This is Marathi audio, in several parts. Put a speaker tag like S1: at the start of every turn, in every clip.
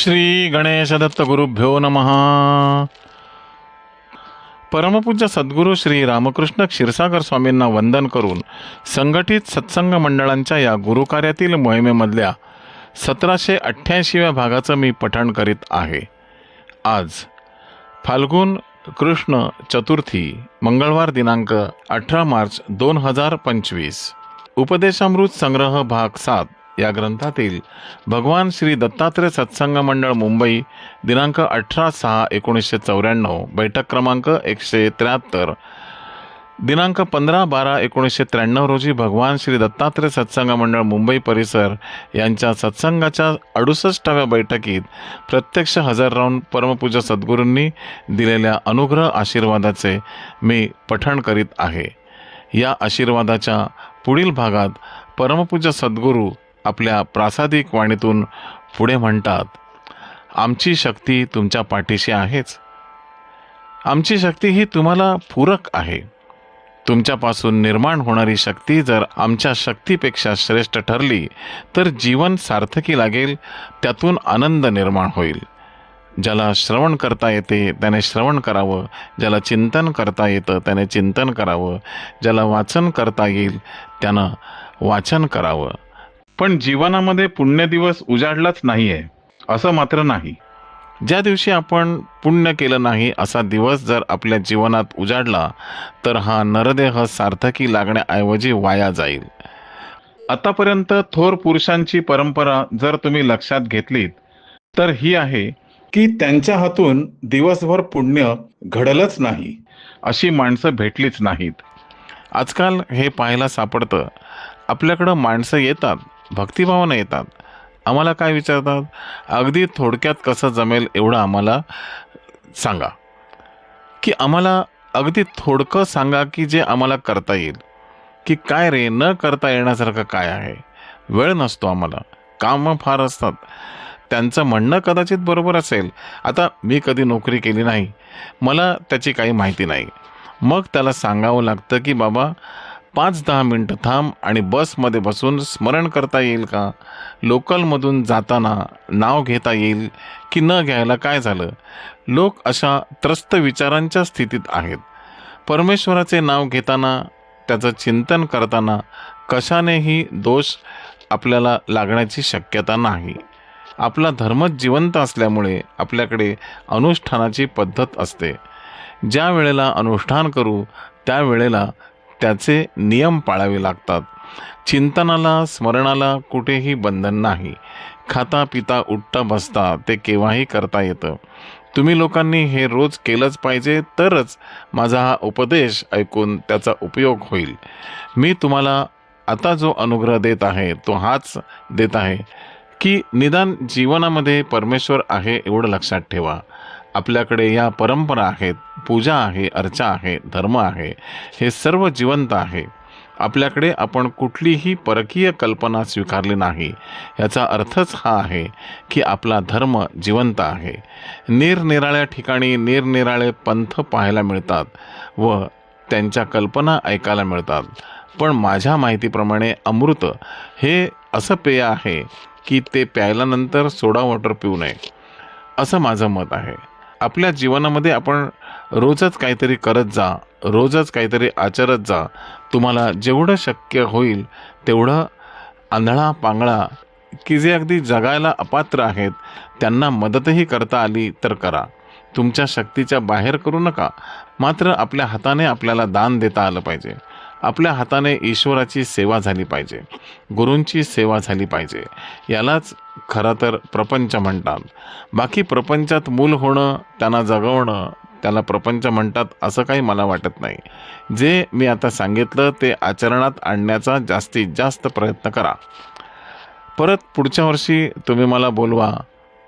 S1: श्री गणेश दत्त गुरुभ्यो नमः। परमपूज्य सद्गुरू श्री रामकृष्ण क्षीरसागर स्वामींना वंदन करून संघटित सत्संग मंडळांच्या या गुरुकार्यातील मोहिमेमधल्या सतराशे अठ्ठ्याऐंशीव्या भागाचं मी पठण करीत आहे. आज फाल्गुन कृष्ण चतुर्थी मंगळवार दिनांक अठरा मार्च दोन हजार पंचवीस. उपदेशामृत संग्रह भाग सात. या ग्रंथातील भगवान श्री दत्तात्रय सत्संग मंडळ मुंबई दिनांक अठरा सहा एकोणीसशे चौऱ्याण्णव बैठक क्रमांक एकशे त्र्याहत्तर. दिनांक पंधरा बारा एकोणीसशे त्र्याण्णव रोजी भगवान श्री दत्तात्रय सत्संग मंडळ मुंबई परिसर यांच्या सत्संगाच्या अडुसष्टाव्या बैठकीत प्रत्यक्ष हजर राहून परमपूज्य सद्गुरूंनी दिलेल्या अनुग्रह आशीर्वादाचे मी पठण करीत आहे. या आशीर्वादाच्या पुढील भागात परमपूज्य सद्गुरू आपल्या प्रासादिक वाणीतून पुढे म्हणतात आमची शक्ती तुमच्या पाठीशी आहेच. आमची शक्ती ही तुम्हाला पूरक आहे. तुमच्यापासून निर्माण होणारी शक्ती जर आमच्या शक्तीपेक्षा श्रेष्ठ ठरली तर जीवन सार्थकी लागेल त्यातून आनंद निर्माण होईल. ज्याला श्रवण करता येते त्याने श्रवण करावं. ज्याला चिंतन करता येतं त्याने चिंतन करावं. ज्याला वाचन करता येईल त्यानं वाचन करावं. पण जीवनामध्ये पुण्य दिवस उजाडलाच नाहीये असं मात्र नाही. ज्या दिवशी आपण पुण्य केलं नाही असा दिवस जर आपल्या जीवनात उजाडला तर हा नरदेह सार्थकी लागण्याऐवजी वाया जाईल. आतापर्यंत थोर पुरुषांची परंपरा जर तुम्ही लक्षात घेतलीत तर ही आहे की त्यांच्या हातून दिवसभर पुण्य घडलंच नाही अशी माणसं भेटलीच नाहीत. आजकाल हे पाहायला सापडतं. आपल्याकडं माणसं येतात भक्तिभावानं येतात. आम्हाला काय विचारतात? अगदी थोडक्यात कसं जमेल एवढं आम्हाला सांगा. की आम्हाला अगदी थोडकं सांगा की जे आम्हाला करता येईल. की काय रे न करता येण्यासारखं काय आहे? वेळ नसतो आम्हाला. कामं फार असतात. त्यांचं म्हणणं कदाचित बरोबर असेल. आता मी कधी नोकरी केली नाही. मला त्याची काही माहिती नाही. मग त्याला सांगावं लागतं की बाबा पाच दहा मिनटं थांब आणि बसमध्ये बसून स्मरण करता येईल का? लोकलमधून जाताना नाव घेता येईल की न घ्यायला काय झालं? लोक अशा त्रस्त विचारांच्या स्थितीत आहेत. परमेश्वराचे नाव घेताना त्याचं चिंतन करताना कशानेही दोष आपल्याला लागण्याची शक्यता नाही. आपला धर्म जिवंत असल्यामुळे आपल्याकडे अनुष्ठानाची पद्धत असते. ज्या वेळेला अनुष्ठान करू त्यावेळेला त्याचे नियम पाळावे लागतात. चिंतनाला स्मरणाला कुठेही बंधन नाही. खाता पिता उठता बसता ते केव्हाही करता येतं. तुम्ही लोकांनी हे रोज केलंच पाहिजे तरच माझा हा उपदेश ऐकून त्याचा उपयोग होईल. मी तुम्हाला आता जो अनुग्रह देत आहे तो हाच देत आहे की निदान जीवनामध्ये परमेश्वर आहे एवढं लक्षात ठेवा. आपल्याकडे या परंपरा आहेत पूजा आहे अर्चा आहे धर्म आहे हे सर्व जिवंत आहे. आपल्याकडे आपण कुठलीही परकीय कल्पना स्वीकारली नाही. याचा अर्थच हा आहे की आपला धर्म जिवंत आहे. निरनिराळ्या ठिकाणी निरनिराळे पंथ पाहायला मिळतात व त्यांच्या कल्पना ऐकायला मिळतात. पण माझ्या माहितीप्रमाणे अमृत हे असं पेय आहे की ते प्यायल्यानंतर सोडा वॉटर पिऊ नये. असं माझं मत आहे. आपल्या जीवनामध्ये आपण रोजच काहीतरी करत जा रोजच काहीतरी आचरत जा. तुम्हाला जेवढं शक्य होईल तेवढं आंधळा पांगळा की जे अगदी जगायला अपात्र आहेत त्यांना मदतही करता आली तर करा. तुमच्या शक्तीच्या बाहेर करू नका मात्र आपल्या हाताने आपल्याला दान देता आलं पाहिजे. आपल्या हाताने ईश्वराची सेवा झाली पाहिजे गुरूंची सेवा झाली पाहिजे. यालाच खरं तर प्रपंच म्हणतात. बाकी प्रपंचात मूल होणं त्यांना जगवणं त्याला प्रपंच म्हणतात असं काही मला वाटत नाही. जे मी आता सांगितलं ते आचरणात आणण्याचा जास्तीत जास्त प्रयत्न करा. परत पुढच्या वर्षी तुम्ही मला बोलवा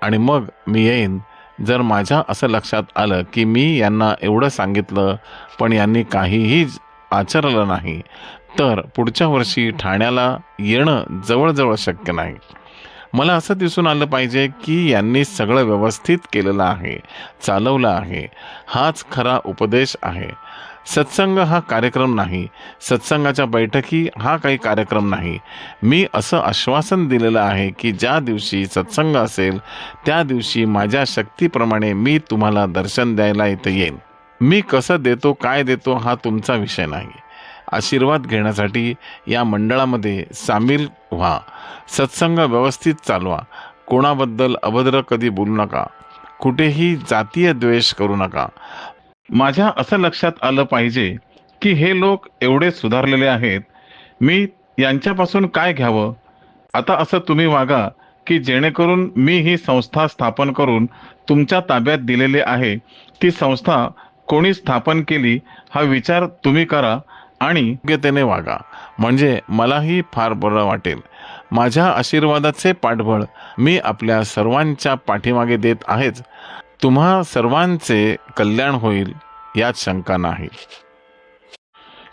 S1: आणि मग मी येईन. जर माझ्या असं लक्षात आलं की मी यांना एवढं सांगितलं पण यांनी काहीही आचरलं नाही तर पुढच्या वर्षी ठाण्याला येणं जवळजवळ शक्य नाही. मला असं दिसून आलं पाहिजे की यांनी सगळं व्यवस्थित केलेलं आहे चालवलं आहे. हाच खरा उपदेश आहे. सत्संग हा कार्यक्रम नाही. सत्संगाच्या बैठकी हा काही कार्यक्रम नाही. मी असं आश्वासन दिलेलं आहे की ज्या दिवशी सत्संग असेल त्या दिवशी माझ्या शक्तीप्रमाणे मी तुम्हाला दर्शन द्यायला इथं येईन. मी कसं देतो काय देतो हा तुमचा विषय नाही. आशीर्वाद घेण्यासाठी या मंडळामध्ये सामील व्हा. सत्संग व्यवस्थित चालवा. कोणाबद्दल अभद्र कधी बोलू नका. कुठेही जातीय द्वेष करू नका. माझ्या असं लक्षात आलं पाहिजे की हे लोक एवढे सुधारलेले आहेत. मी यांच्यापासून काय घ्यावं? आता असं तुम्ही वागा की जेणेकरून मी ही संस्था स्थापन करून तुमच्या ताब्यात दिलेली आहे. ती संस्था कोणी स्थापन केली हा विचार तुम्ही करा. आणि योग्यतेने वागा. म्हणजे मलाही फार बरं वाटेल. माझ्या आशीर्वादाचे पाठबळ मी आपल्या सर्वांच्या पाठीमागे देत आहेच. तुम्हा सर्वांचे कल्याण होईल यात शंका नाही.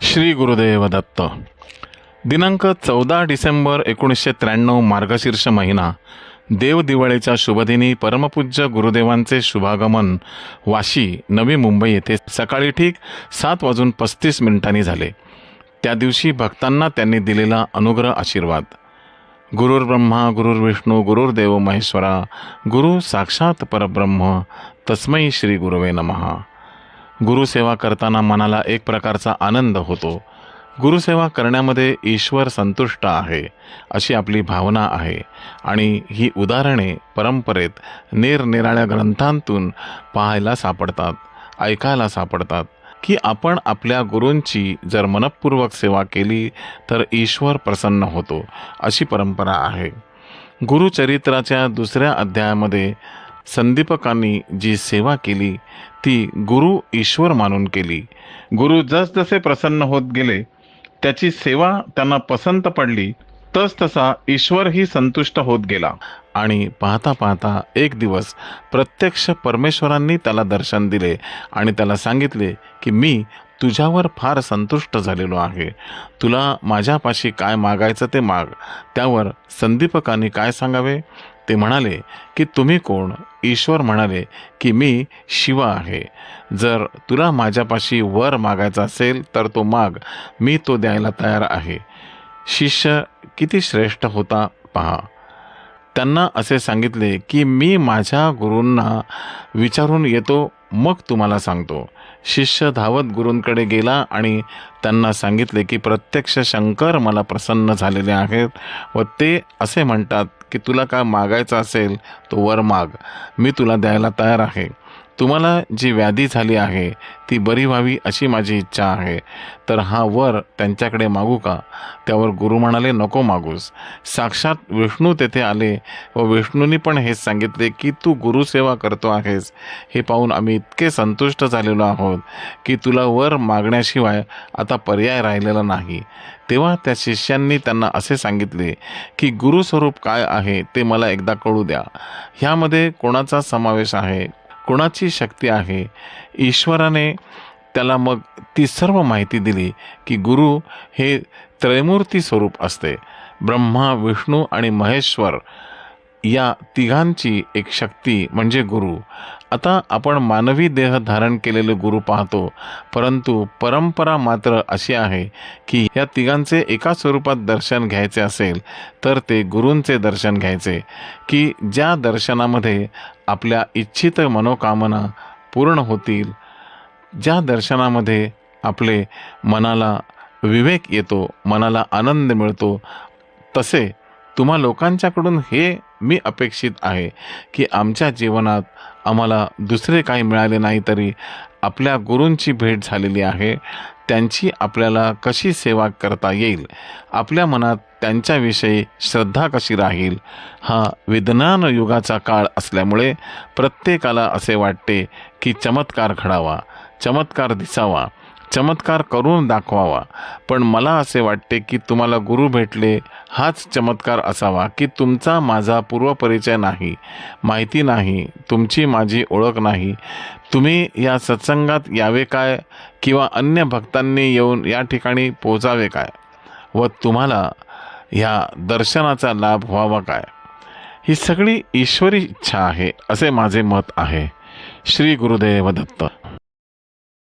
S1: श्री गुरुदेव दत्त. दिनांक चौदा डिसेंबर एकोणीसशे त्र्याण्णव मार्गशीर्ष महिना. देव दिवाळीच्या शुभदिनी परमपूज्य गुरुदेवांचे शुभागमन. वाशी नवी मुंबई येथे सकाळी ठीक सात वाजून पस्तीस मिनिटांनी झाले. त्या दिवशी भक्तांना त्यांनी दिलेला अनुग्रह आशीर्वाद. गुरुर् ब्रह्मा गुरुर्विष्णू गुरुर्देव महेश्वरा गुरु साक्षात परब्रह्म तस्मै श्री गुरुवे नमहा गुरुसेवा करताना मनाला एक प्रकारचा आनंद होतो. गुरुसेवा करण्यामध्ये ईश्वर संतुष्ट आहे अशी आपली भावना आहे. आणि ही उदाहरणे परंपरेत निरनिराळ्या ग्रंथांतून पाहायला सापडतात ऐकायला सापडतात की आपण आपल्या गुरूंची जर मनपूर्वक सेवा केली तर ईश्वर प्रसन्न होतो अशी परंपरा आहे. गुरुचरित्राच्या दुसऱ्या अध्यायामध्ये संदीपकांनी जी सेवा केली ती गुरु ईश्वर मानून केली. गुरु जसजसे प्रसन्न होत गेले त्याची सेवा त्यांना पसंत पडली तस तसा ईश्वरही संतुष्ट होत गेला. आणि पाहता पाहता एक दिवस प्रत्यक्ष परमेश्वरांनी त्याला दर्शन दिले आणि त्याला सांगितले की मी तुझ्यावर फार संतुष्ट झालेलो आहे. तुला माझ्यापाशी काय मागायचं ते माग. त्यावर संदीपकांनी काय सांगावे? ते म्हणाले की तुम्ही कोण? ईश्वर म्हणाले की मी शिवा आहे. जर तुला माझ्यापाशी वर मागायचा असेल तर तो माग. मी तो द्यायला तयार आहे. शिष्य किती श्रेष्ठ होता पहा. त्यांना असे सांगितले की मी माझ्या गुरूंना विचारून येतो मग तुम्हाला सांगतो. शिष्य धावत गुरूंकडे गेला आणि त्यांना सांगितले की प्रत्यक्ष शंकर मला प्रसन्न झालेले आहेत व ते असे म्हणतात की तुला काय मागायचं असेल तो वर माग. मी तुला द्यायला तयार आहे. तुम्हाला जी व्याधी झाली आहे ती बरी व्हावी अशी माझी इच्छा आहे. तर हा वर त्यांच्याकडे मागू का? त्यावर गुरु म्हणाले नको मागूस. साक्षात विष्णू तेथे आले व विष्णूंनी पण हेच सांगितले की तू गुरुसेवा करतो आहेस. हे पाहून आम्ही इतके संतुष्ट झालेलो आहोत की तुला वर मागण्याशिवाय आता पर्याय राहिलेला नाही. तेव्हा त्या शिष्यांनी त्यांना असे सांगितले की गुरुस्वरूप काय आहे ते मला एकदा कळू द्या. ह्यामध्ये कोणाचा समावेश आहे? कुणाची शक्ती आहे? ईश्वराने त्याला मग ती सर्व माहिती दिली की गुरु हे त्रयमूर्ती स्वरूप असते. ब्रह्मा विष्णू आणि महेश्वर या तिघांची एक शक्ती म्हणजे गुरु. आता आपण मानवी देह धारण केलेले गुरु पाहतो परंतु परंपरा मात्र अशी आहे की या तिघांचे एका स्वरूपात दर्शन घ्यायचे असेल तर ते गुरूंचे दर्शन घ्यायचे. की ज्या दर्शनामध्ये आपल्या इच्छित मनोकामना पूर्ण होतील ज्या दर्शनामध्ये आपले मनाला विवेक येतो मनाला आनंद मिळतो तसे तुम्हा लोकांच्याकडून हे मी अपेक्षित आहे की आमच्या जीवनात आम्हाला दुसरे काही मिळाले नाही तरी आपल्या गुरूंची भेट झालेली आहे. त्यांची आपल्याला कशी सेवा करता येईल? आपल्या मनात त्यांच्याविषयी श्रद्धा कशी राहील? हा विज्ञान युगाचा काळ असल्यामुळे प्रत्येकाला असे वाटते की चमत्कार घडावा चमत्कार दिसावा. चमत्कार करून दाखवावा. पण मला असे वाटते की तुम्हाला गुरु भेटले हाच चमत्कार असावा की तुमचा माझा पूर्वपरिचय नाही. माहिती नाही तुमची माझी ओळख नाही. तुम्ही या सत्संगात यावे काय किंवा अन्य भक्तांनी येऊन या ठिकाणी पोचावे काय? व तुम्हाला ह्या दर्शनाचा लाभ व्हावा काय? ही सगळी ईश्वरी इच्छा आहे असे माझे मत आहे. श्री गुरुदेव दत्त.